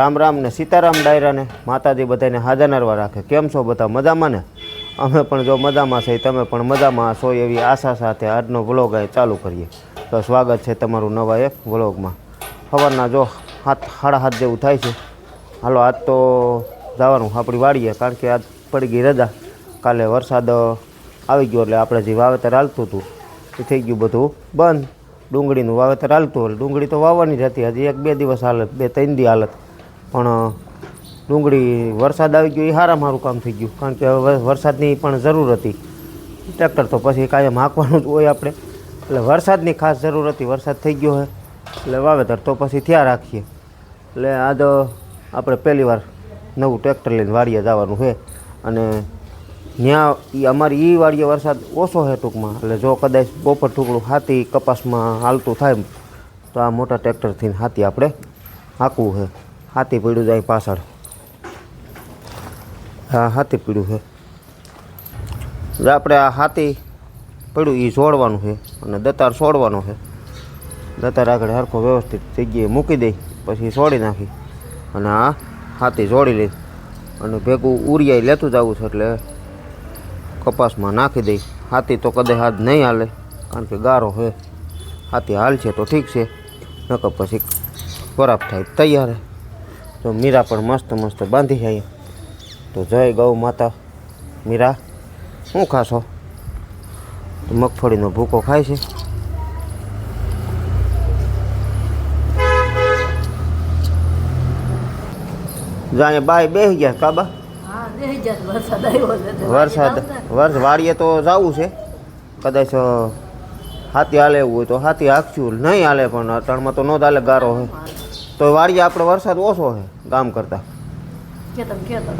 રામ રામ ને સીતારામ ડાયરાને માતાજી બધાને હાજર નરવા રાખે. કેમ છો બધા મજામાં ને? અમે પણ જો મજામાં છે તમે પણ મજામાં છો એવી આશા સાથે આજનો વ્લોગ અહીં ચાલુ કરીએ. તો સ્વાગત છે તમારું નવા એક વ્લોગમાં. સવારના જો હાથ સાડા હાથ જેવું થાય છે. હાલો, આજ તો જવાનું આપણી વાડીએ, કારણ કે આજ પડી ગઈ રજા. કાલે વરસાદ આવી ગયો એટલે આપણે જે વાવેતર હાલતું હતું, એ થઈ ગયું બધું બંધ. ડુંગળીનું વાવેતર હાલતું એટલે ડુંગળી તો વાવવાની જ હતી. હજી એક બે દિવસ હાલત, બે, ત્રણ દી હાલત. પણ ડુંગળી વરસાદ આવી ગયો, એ સારા મારું કામ થઈ ગયું. કારણ કે હવે વરસાદની પણ જરૂર હતી. ટ્રેક્ટર તો પછી કાયમ હાંકવાનું જ હોય આપણે. એટલે વરસાદની ખાસ જરૂર હતી. વરસાદ થઈ ગયો છે એટલે વાવેતર તો પછી ત્યાં રાખીએ. એટલે આ તો આપણે પહેલી વાર નવું ટ્રેક્ટર લઈને વાડીએ જવાનું છે અને ત્યાં એ અમારી એ વાડીએ વરસાદ ઓછો છે ટૂંકમાં. એટલે જો કદાચ બપોર ટુકડું હાથી કપાસમાં હાલતું થાય તો આ મોટા ટ્રેક્ટરથી હાથી આપણે હાંકવું છે હાથી પીડ્યું જાય પાછળ. હા, હાથી પીડ્યું છે. આપણે આ હાથી પડ્યું એ જોડવાનું છે અને દતાર છોડવાનો છે. દતાર આગળ સરખો વ્યવસ્થિત જગ્યાએ મૂકી દઈ પછી છોડી નાખી. અને આ હાથી જોડી લઈ અને ભેગું ઉરિયાઈ લેતું જવું છે એટલે કપાસમાં નાખી દઈ હાથી તો કદાચ હાથ નહીં હાલે, કારણ કે ગારો છે. હાથી હાલ છે તો ઠીક છે. નકર પછી ખરાબ થાય, તૈયાર. તો મીરા પણ મસ્ત મસ્ત બાંધી જાય તો જય ગૌ માતા. મીરા શું ખાશો? તો મગફળીનો ભૂકો ખાય છે. જાણે બાય બેસી ગયા કાબા? વરસાદ વર્ષ વાડીએ તો જવું છે. કદાચ હાથી હાલે એવું હોય તો હાથી હાકશું. નહીં હાલે પણ અટાણમાં તો ન જ હાલે ગારો છે તો વાડીએ આપણે વરસાદ ઓછો છે ગામ કરતાં.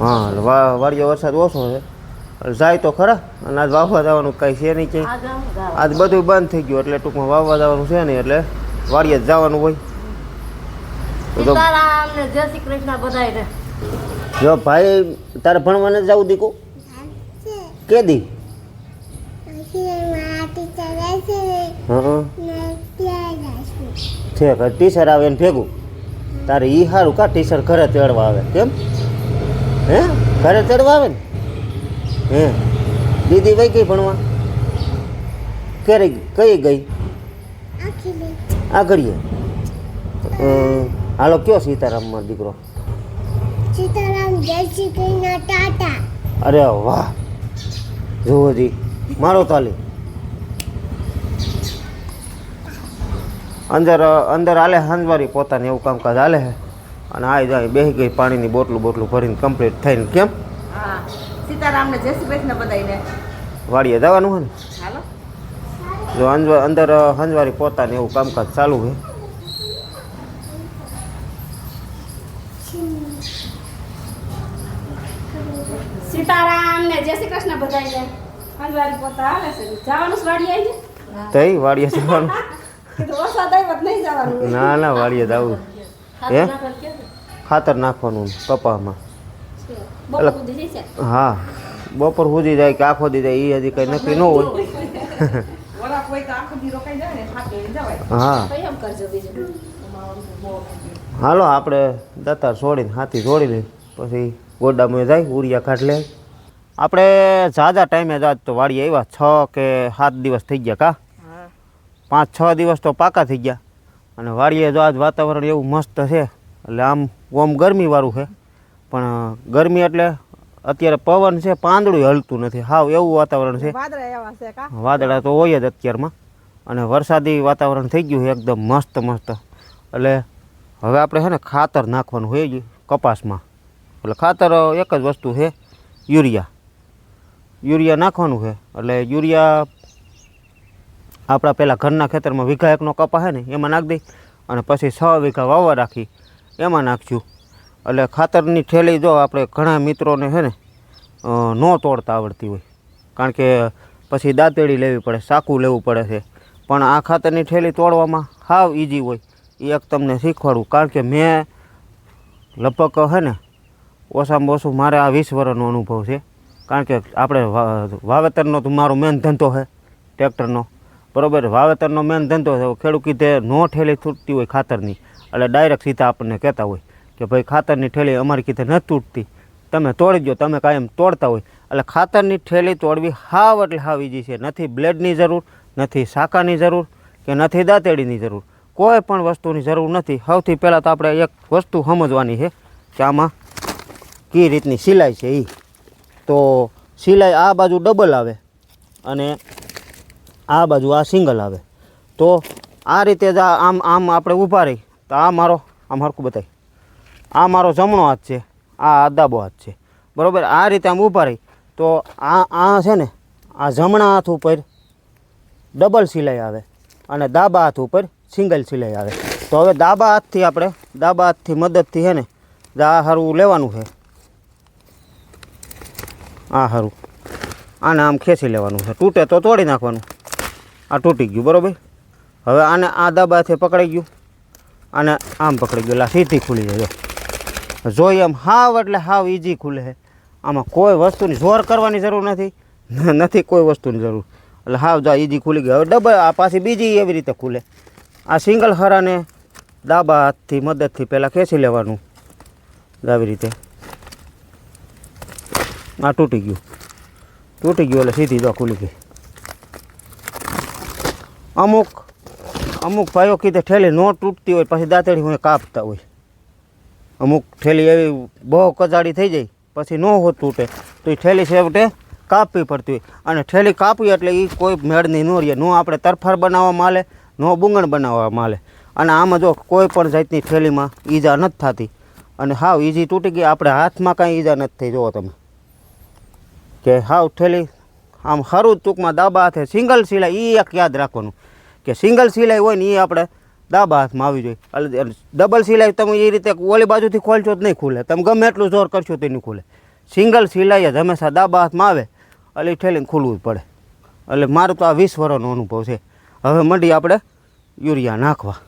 હા એટલે વા- વાડીએ વરસાદ ઓછો છે. જાય તો ખરા અને આજ વાવવા જવાનું કાંઈ છે નહીં ગામ આજ બધું બંધ થઈ ગયું એટલે ટૂંકમાં વાવવા જવાનું છે નહીં એટલે વાડીએ જ જવાનું હોય. તો જય શ્રી કૃષ્ણ જો ભાઈ તારે ભણવા નથી જવું દીકુ? કે દી? હા છે ટીચર આવે ને ભેગું? તારે ઈ સારું કા ટીચર ઘરે તેડવા આવે? કેમ? હે? ઘરે તેડવા આવે ને? હે? દીદી વઈ ગઈ ભણવા? ક્યારે ગઈ? કઈ ગઈ? આગળીએ હાલો કયો દીકરો? સીતારામ જય શ્રી કૃષ્ણ ટાટા. અરે વાહ! જુઓ જી મારો તાલી. અંદર અંદર હાલે હાંજવારી પોતાને એવું કામકાજ હાલે છે. અને આ જાય બેસી ગઈ પાણીની બોટલું બોટલું ભરીને કમ્પ્લીટ થઈને કેમ? હા સીતારામ ને જય શ્રી કૃષ્ણ બધાયને. વાડીએ જવાનું હોય ને? હાલો. જો અંજવા અંદર હંજવારી પોતાને એવું કામકાજ ચાલુ છે. સીતારામ ને જય શ્રી કૃષ્ણ બધાને અંજવારી પોતા હાલે છે. જવાનું જ વાડી આવી તઈ વાડીએ જવાનું. ના ના વાડીએ જવું હે? ખાતર નાખવાનું કપામાં છે હા. બપોર સુધી જાય કે આખો દી જાય એ હજી કંઈ નક્કી ન હોય. હા. હાલો આપણે દતાર છોડીને હાથી છોડી લઈ પછી ગોડામાં જાય ઉરિયા કાઢ લે આપણે ઝાઝા ટાઈમે જાત તો વાડી આવ્યા છ કે સાત દિવસ થઈ ગયા કા? પાંચ છ દિવસ તો પાકા થઈ ગયા. અને વાડીએ જો આજ વાતાવરણ એવું મસ્ત છે એટલે આમ ઓમ ગરમીવાળું છે. પણ ગરમી એટલે અત્યારે પવન છે પાંદડું હલતું નથી. હાવ એવું વાતાવરણ છે. વાદળા તો હોય જ અત્યારમાં. અને વરસાદી વાતાવરણ થઈ ગયું છે એકદમ મસ્ત મસ્ત. એટલે હવે આપણે છે ને ખાતર નાખવાનું હોય કપાસમાં. એટલે ખાતર એક જ વસ્તુ છે યુરિયા. યુરિયા નાખવાનું છે. એટલે યુરિયા આપણા પહેલાં ઘરના ખેતરમાં વીઘા એકનો કપા છે ને, એમાં નાખી દઈ અને પછી છ વીઘા વાવવા રાખી, એમાં નાખશું. એટલે ખાતરની થેલી જો આપણે ઘણા મિત્રોને છે ને ન તોડતા આવડતી હોય. કારણ કે પછી દાંતેડી લેવી પડે, સાકું લેવું પડે છે. પણ આ ખાતરની થેલી તોડવામાં હાવ ઇઝી હોય. એ એક તમને શીખવાડું. કારણ કે મેં લગભગ છે ને, ઓછામાં ઓછું મારે આ વીસ વર્ષનો અનુભવ છે. કારણ કે આપણે વાવેતરનો તો મારો મેન ધંધો છે ટ્રેક્ટરનો. બરોબર? વાવેતરનો મેન ધંધો છે. ખેડૂત કીધે નો ઠેલી તૂટતી હોય ખાતરની, એટલે ડાયરેક્ટ સીધા આપણને કહેતા હોય કે ભાઈ ખાતરની ઠેલી અમારી કીધે ન તૂટતી. તમે તોડી દો તમે કાયમ તોડતા હોય. એટલે ખાતરની ઠેલી તોડવી હાવ એટલે હાવ ઈજી છે. નથી બ્લેડની જરૂર, નથી શાકાની જરૂર કે નથી દાંતેડીની જરૂર. કોઈ પણ વસ્તુની જરૂર નથી. સૌથી પહેલાં તો આપણે એક વસ્તુ સમજવાની છે કે આમાં કઈ રીતની સિલાઈ છે એ તો સિલાઈ આ બાજુ ડબલ આવે અને આ બાજુ આ સિંગલ આવે. તો આ રીતે જ આમ આમ આપણે ઊભા રહી. તો આ મારો આમ હરખું બતાવી આ મારો જમણો હાથ છે. આ ડાબો હાથ છે. બરાબર? આ રીતે આમ ઊભા રહી. તો આ આ છે ને, આ જમણા હાથ ઉપર ડબલ સિલાઈ આવે અને ડાબા હાથ ઉપર સિંગલ સિલાઈ આવે. તો હવે ડાબા હાથથી આપણે ડાબા હાથથી મદદથી છે ને, આ હારું લેવાનું છે. આ હારું. આને આમ ખેંચી લેવાનું છે. તૂટે તો તોડી નાખવાનું. આ તૂટી ગયું, બરાબર? હવે આને આ દાબાથી પકડાઈ ગયું. અને આમ પકડી ગયું, એટલે સીધી ખુલી જાય જોઈએ એમ હાવ એટલે હાવ ઈજી ખુલે છે. આમાં કોઈ વસ્તુની જોર કરવાની જરૂર નથી. નથી કોઈ વસ્તુની જરૂર. એટલે હાવ જા ઈજી ખુલી ગઈ હવે ડબલ, આ પાછી બીજી એવી રીતે ખુલે. આ સિંગલ હરાને ડાબા હાથથી મદદથી પહેલાં ખેંચી લેવાનું. આવી રીતે. આ તૂટી ગયું. તૂટી ગયું એટલે સીધી જો ખુલી ગઈ. અમુક અમુક ભાઈઓ કીધે ઠેલી ન તૂટતી હોય, પછી દાંતળી હોય કાપતા હોય. અમુક ઠેલી એવી બહુ કજાડી થઈ જાય, પછી ન હોત તૂટે, તો એ ઠેલી છેવટે કાપવી પડતી હોય. અને ઠેલી કાપી એટલે એ કોઈ મેળની ન રહે. ન આપણે તરફાર બનાવવા માલે, ન બુંગણ બનાવવા માલે. અને આમાં જો કોઈ પણ જાતની ઠેલીમાં ઈજા નથી થતી. અને હાવ ઈજી તૂટી ગઈ. આપણે હાથમાં કાંઈ ઈજા નથી થઈ. જુઓ તમે. કે હાવ ઠેલી આમ ખરું ટૂંકમાં દાબા હાથે સિંગલ સિલાઈ એ એક યાદ રાખવાનું કે સિંગલ સિલાઈ હોય ને એ આપણે દાબા હાથમાં આવી જોઈએ એટલે ડબલ સિલાઈ તમે એ રીતે ઓલી બાજુથી ખોલશો તો નહીં ખુલે. તમે ગમે એટલું જોર કરશો તો નહીં ખુલે. સિંગલ સિલાઈ જ હંમેશા દાબા હાથમાં આવે એટલે ઠેલીને ખુલવું જ પડે. એટલે મારું તો આ વીસ વર્ષનો અનુભવ છે. હવે મંડી આપણે યુરિયા નાખવા.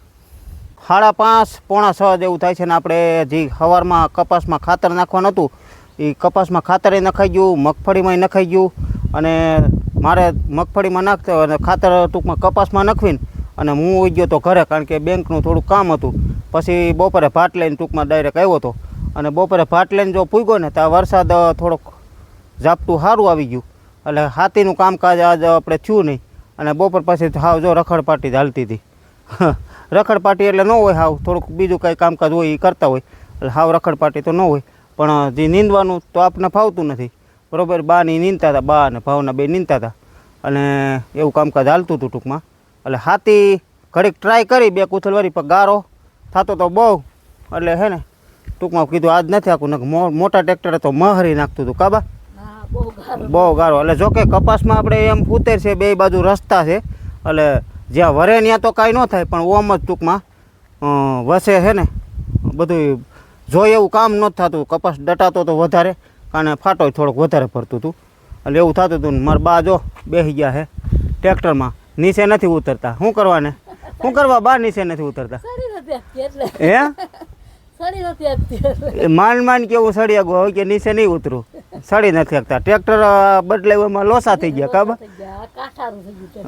સાડા પાંચ, પોણા છ જેવું થાય છે ને આપણે જે સવારમાં કપાસમાં ખાતર નાખવાનું હતું એ કપાસમાં ખાતરે નખાઈ ગયું મગફળીમાંય નખાઈ ગયું. અને મારે મગફળીમાં નાખતો અને ખાતર ટૂંકમાં કપાસમાં નાખવીને અને હું ઉઈ ગયો તો ઘરે, કારણ કે બેંકનું થોડું કામ હતું. પછી બપોરે ભાટ લઈને ટૂંકમાં ડાયરેક્ટ આવ્યો હતો અને બપોરે ભાટ લઈને જો પૂગ્યો ને ત્યાં વરસાદ થોડોક ઝાપટું સારું આવી ગયું. એટલે હાથીનું કામકાજ આજ આપણે થયું નહીં. અને બપોર પછી હાવ જો રખડપાટી ચાલતી હતી. રખડપાટી એટલે ન હોય હાવ. થોડુંક બીજું કાંઈ કામકાજ હોય એ કરતા હોય. એટલે હાવ રખડપાટી તો ન હોય. પણ જે નીંદવાનું તો આપને ફાવતું નથી. બરાબર બાની નીંદતા હતા બા અને ભાવના બે નીંદતા હતા. અને એવું કામકાજ હાલતું હતું ટૂંકમાં. એટલે હાથી ઘડીક ટ્રાય કરી બે કુથલવારી પણ ગારો. થતો તો બહુ. એટલે હે ને ટૂંકમાં કીધું આજ નથી આખું મોટા ટ્રેક્ટરે તો મહરી નાખતું હતું. કાબા બહુ ગારો. એટલે જોકે કપાસમાં આપણે એમ ઉતેર છે બે બાજુ રસ્તા છે. એટલે જ્યાં વરે ત્યાં તો કાંઈ ન થાય પણ ઓમ જ ટૂંકમાં વસે છે ને. બધું જોઈએ એવું કામ ન થતું. કપાસ ડટાતો તો વધારે. કારણ ફાટો થોડોક વધારે ભરતું હતું. એટલે એવું થતું હતું ને મારા બા જો બેસી ગયા છે ટ્રેક્ટરમાં નીચે નથી ઉતરતા. શું કરવાને? શું કરવા બા નીચે નથી ઉતરતા? હે? માન માન માંડ કેવું સડી આગું હોય કે નીચે નહીં ઉતરું. સડી નથી શકતા. ટ્રેક્ટર એમાં લોસા થઈ ગયા કાબા છે.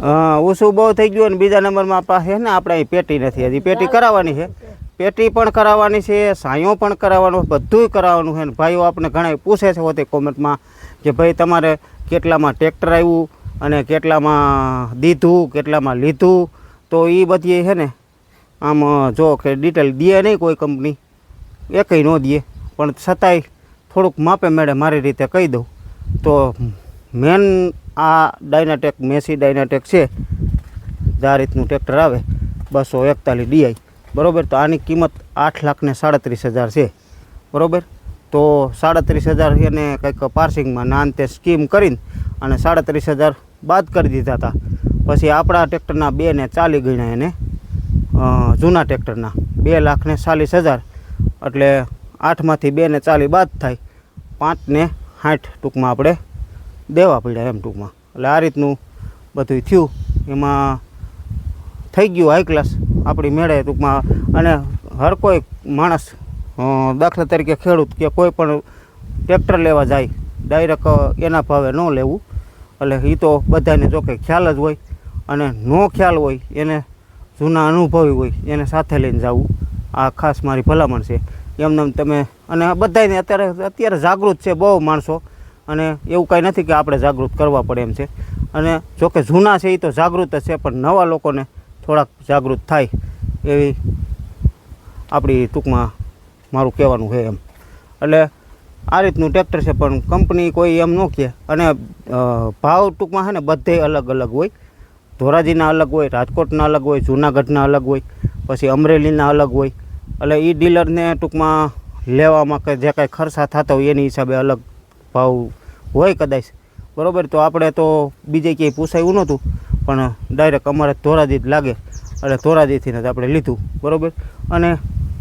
હા ઓછું બહુ થઈ ગયું અને બીજા નંબરમાં પાસે છે ને આપણે અહીં પેટી નથી હજી. પેટી કરાવવાની છે. પેટી પણ કરાવવાની છે, સાયો પણ કરાવવાનું, બધુંય કરાવવાનું છે. ને ભાઈઓ આપણે ઘણા પૂછે છે હોતે કોમેન્ટમાં કે ભાઈ તમારે કેટલામાં ટ્રેક્ટર આવ્યું અને કેટલામાં દીધું, કેટલામાં લીધું? તો એ બધી છે ને, આમ જો કે ડિટેલ દે નહીં કોઈ કંપની એકય ન દે. પણ છતાંય થોડુંક માપે મેળે મારી રીતે કહી દઉં. તો મેન આ ડાયનાટેક મેસી ડાયનાટેક છે. જે આ રીતનું ટ્રેક્ટર આવે. બસો એકતાલીસ ડીઆઈ બરાબર? તો આની કિંમત આઠ લાખ ને સાડત્રીસ હજાર છે. બરાબર? તો સાડત્રીસ હજાર એને કંઈક પાર્સિંગમાં નાન તે સ્કીમ કરીને અને સાડત્રીસ હજાર બાદ કરી દીધા હતા. પછી આપણા ટ્રેક્ટરના બે ને ચાલી ગણ્યા એને. જૂના ટ્રેક્ટરના. બે લાખ ને ચાલીસ હજાર. એટલે આઠમાંથી બે ને ચાલી બાદ થાય. પાંચ ને સાઠ ટૂંકમાં આપણે દેવા પડ્યા એમ ટૂંકમાં. એટલે આ રીતનું બધું થયું. એમાં થઈ ગયું હાઈ ક્લાસ આપણી મેળે ટૂંકમાં. અને હર કોઈ માણસ દાખલા તરીકે ખેડૂત કે કોઈ પણ ટ્રેક્ટર લેવા જાય ડાયરેક્ટ એના ભાવે ન લેવું. એટલે એ તો બધાને જો ખ્યાલ જ હોય અને નો ખ્યાલ હોય, એને જૂના અનુભવી હોય, એને સાથે લઈને જવું. આ ખાસ મારી ભલામણ છે. એમને એમ તમે, અને બધાને અત્યારે અત્યારે જાગૃત છે બહુ માણસો. અને એવું કાંઈ નથી કે આપણે જાગૃત કરવા પડે એમ છે. અને જોકે જૂના છે એ તો જાગૃત જ છે, પણ નવા લોકોને થોડાક જાગૃત થાય એવી આપણી ટૂંકમાં મારું કહેવાનું છે એમ. એટલે આ રીતનું ટ્રેક્ટર છે, પણ કંપની કોઈ એમ ન કહે. અને ભાવ ટૂંકમાં છે ને બધે અલગ અલગ હોય. ધોરાજીના અલગ હોય, રાજકોટના અલગ હોય, જૂનાગઢના અલગ હોય, પછી અમરેલીના અલગ હોય. એટલે એ ડીલરને ટૂંકમાં લેવામાં કે જે કાંઈ ખર્ચા થતા હોય એની હિસાબે અલગ ભાવ હોય કદાચ. બરાબર, તો આપણે તો બીજે ક્યાંય પૂછાયું નહોતું. પણ ડાયરેક્ટ અમારે ધોરાજી જ લાગે. એટલે ધોરાજીથી જ આપણે લીધું, બરાબર? અને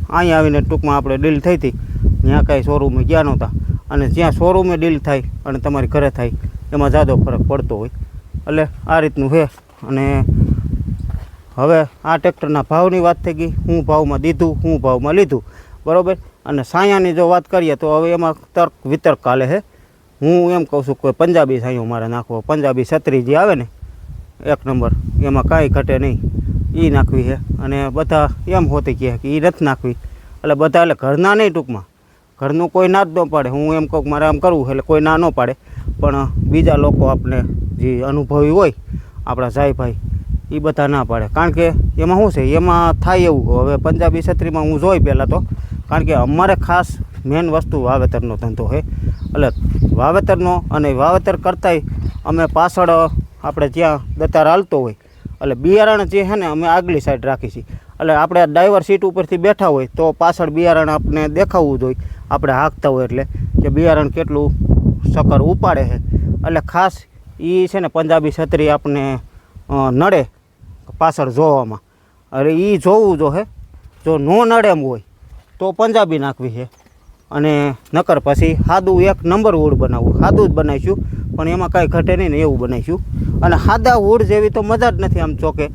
અહીંયા આવીને ટૂંકમાં આપણે ડીલ થઈ હતી. ત્યાં કાંઈ શોરૂમે ગયા નહોતા. અને જ્યાં શોરૂમે ડીલ થાય અને તમારી ઘરે થાય, એમાં જાદો ફરક પડતો હોય. એટલે આ રીતનું છે. અને હવે આ ટ્રેક્ટરના ભાવની વાત થઈ ગઈ. હું ભાવમાં દીધું, હું ભાવમાં લીધું, બરાબર? અને સાયાની જો વાત કરીએ તો હવે એમાં તર્ક વિતર્ક કાલે છે. હું એમ કહું છું કે પંજાબી સાયો મારે નાખવો. પંજાબી છત્રી જે આવે ને એક નંબર. એમાં કાંઈ ઘટે નહીં. એ નાખવી છે. અને બધા એમ હોતી કહે કે એ નથી નાખવી. એટલે બધા એટલે ઘરના નહીં ટૂંકમાં. ઘરનું કોઈ ના જ ન પાડે. હું એમ કહું મારે આમ કરવું એટલે કોઈ ના ન પાડે. પણ બીજા લોકો આપણે જે અનુભવી હોય, આપણા સાહેબભાઈ એ બધા ના પાડે. કારણ કે એમાં શું છે? એમાં થાય એવું. હવે પંજાબી છત્રીમાં હું જોઈ પહેલાં તો. કારણ કે અમારે ખાસ મેન વસ્તુ વાવેતરનો ધંધો છે. એટલે વાવેતરનો અને વાવેતર કરતાંય અમે પાછળ આપણે જ્યાં દતાર હાલતો હોય. એટલે બિયારણ જે છે ને અમે આગલી સાઈડ રાખી છીએ. એટલે આપણે ડ્રાઈવર સીટ ઉપરથી બેઠા હોય તો પાછળ બિયારણ આપણે દેખાવું જોઈએ આપણે હાંકતા હોય એટલે કે બિયારણ કેટલું સકર ઉપાડે છે. એટલે ખાસ એ છે ને પંજાબી છત્રી આપણને નડે પાછળ જોવામાં. અરે એ જોવું જો હે, જો નો નડે એમ હોય તો પંજાબી નાખવી છે. અને નકર પછી સાદું એક નંબર વૂડ બનાવવું સાદું જ બનાવીશું. પણ એમાં કાંઈ ઘટે નહીં ને એવું બનાવીશું અને સાદા હુડ જેવી તો મજા જ નથી આમ ચોકે.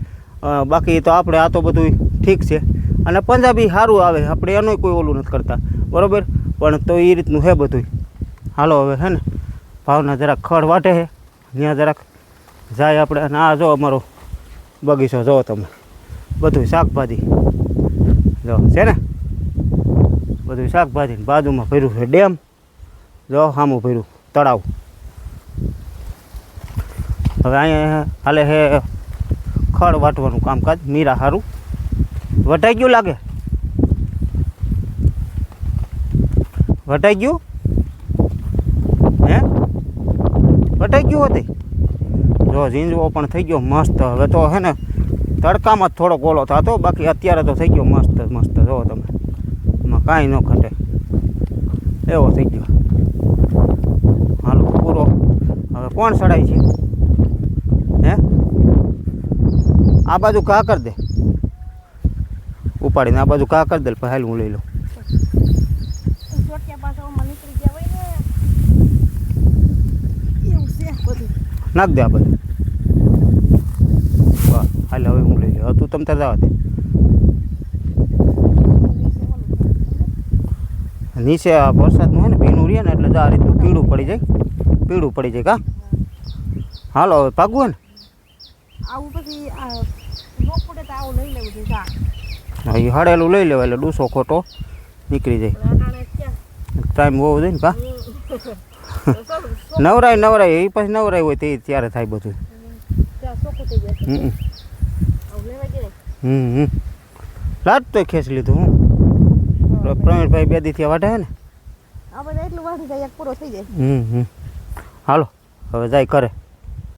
બાકી તો આપણે આ તો બધું ઠીક છે. અને પંજાબી સારું આવે, આપણે એનું કોઈ ઓલું નથી કરતા. બરાબર? પણ તો એ રીતનું છે બધું હાલો હવે હે ને? ભાવના જરાક ખડ વાટે છે ત્યાં જરાક જાય આપણે. અને આ જો અમારો બગીચો જો તમે. બધું શાકભાજી. જો, છે ને? બધું શાકભાજી બાજુમાં ભર્યું છે ડેમ. જો સામું ભર્યું તળાવ. હવે અહીંયા હાલે હે ખડ વાટવાનું કામકાજ, મીરા સારું વટાઈ ગયું લાગે? વટાઈ ગયું? હે? વટાઈ ગયું હતી? જો ઝીંજવો પણ થઈ ગયો મસ્ત. હવે તો હે ને તડકામાં જ થોડોક ઓલો થતો, બાકી અત્યારે તો થઈ ગયો મસ્ત મસ્ત. જો તમે, એમાં કાંઈ ન ઘટે. એવો થઈ ગયો. હાલો, પૂરો. હવે કોણ સડાય છે હે આ બાજુ ઘા કરી દે. ઉપાડીને આ બાજુ ઘા કરી દે પછી હાલ હું લઈ લઉં. નાખ દે આ બધું હાલ હવે હું લઈ લઉં. તું તમ તાર જવા દે. નીચે આ વરસાદનું હોય ને ભીનું રહે ને એટલે જો આ રીતનું પીળું પડી જાય. પીળું પડી જાય કા? હાલો હવે પાકવું હોય ને? આવું પછી આવું લઈ લેવું છે જા. હા, એ હાડેલું લઈ લેવાય એટલે ડૂસો ખોટો નીકળી જાય. ટાઈમ હોવો જોઈએ ને કા નવરાય નવરાય એ પછી નવરાય હોય તે ત્યારે થાય બધું. હમ હમ. લાટ તો ખેંચ લીધું હું પ્રવીણભાઈ બે દીથી વાઢે ને? આ બધા એટલું વાઢી જાય પૂરો થઈ જાય. હમ હમ. હાલો હવે જાય કરે